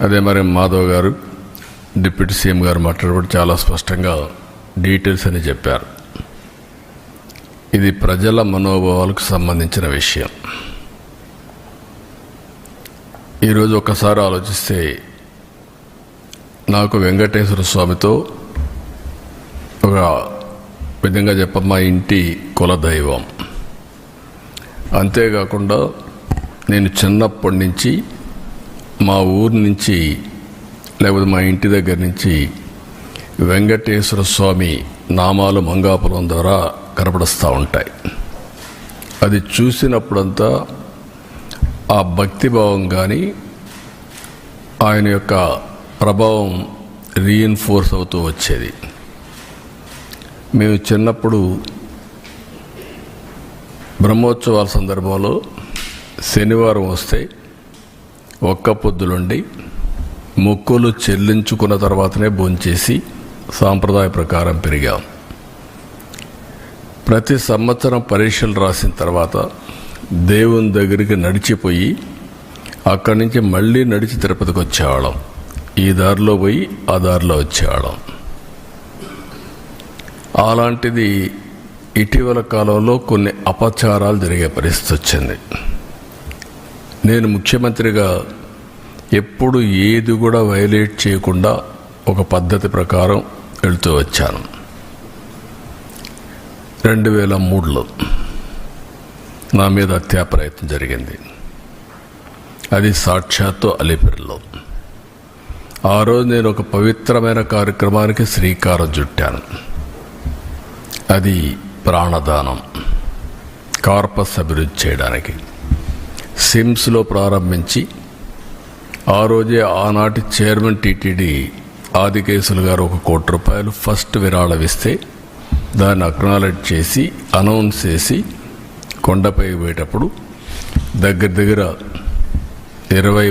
అదే మరి మాధవ్ గారు డిప్యూటీ సీఎం గారు మాట్లాడబడి చాలా స్పష్టంగా డీటెయిల్స్ అని చెప్పారు. ఇది ప్రజల మనోభావాలకు సంబంధించిన విషయం. ఈరోజు ఒక్కసారి ఆలోచిస్తే నాకు వెంకటేశ్వర స్వామితో ఒక విధంగా చెప్పమ్మా ఇంటి కులదైవం అంతేకాకుండా నేను చిన్నప్పటి నుంచి మా ఊరు నుంచి లేకపోతే మా ఇంటి దగ్గర నుంచి వెంకటేశ్వర స్వామి నామాలు మంగాపురం ద్వారా కనపడుస్తూ ఉంటాయి. అది చూసినప్పుడంతా ఆ భక్తిభావం కానీ ఆయన యొక్క ప్రభావం రీఎన్ఫోర్స్ అవుతూ వచ్చేది. మేము చిన్నప్పుడు బ్రహ్మోత్సవాల సందర్భంలో శనివారం వస్తే ఒక్క పొద్దులుండి మొక్కులు చెల్లించుకున్న తర్వాతనే భోంచేసి సాంప్రదాయ ప్రకారం పెరిగాం. ప్రతి సంవత్సరం పరీక్షలు రాసిన తర్వాత దేవుని దగ్గరికి నడిచిపోయి అక్కడి నుంచి మళ్ళీ నడిచి తిరుపతికి వచ్చేవాళ్ళం. ఈ దారిలో పోయి ఆ దారిలో వచ్చేవాళ్ళం. అలాంటిది ఇటీవల కాలంలో కొన్ని అపచారాలు జరిగే పరిస్థితి వచ్చింది. నేను ముఖ్యమంత్రిగా ఎప్పుడు ఏది కూడా వైలేట్ చేయకుండా ఒక పద్ధతి ప్రకారం వెళుతూ వచ్చాను. రెండు వేల మూడులో నా మీద హత్యా ప్రయత్నం జరిగింది. అది సాక్షాత్తు అలిపిరిలో. ఆ రోజు నేను ఒక పవిత్రమైన కార్యక్రమానికి శ్రీకారం చుట్టాను. అది ప్రాణదానం కార్పస్ అభివృద్ధి చేయడానికి. సిమ్స్లో ప్రారంభించి ఆ రోజే ఆనాటి చైర్మన్ టీటీడీ ఆదికేశులు గారు ఒక కోటి రూపాయలు ఫస్ట్ విరాళం ఇస్తే దాన్ని అక్నాలెడ్జ్ చేసి అనౌన్స్ చేసి కొండపై పోయేటప్పుడు దగ్గర దగ్గర ఇరవై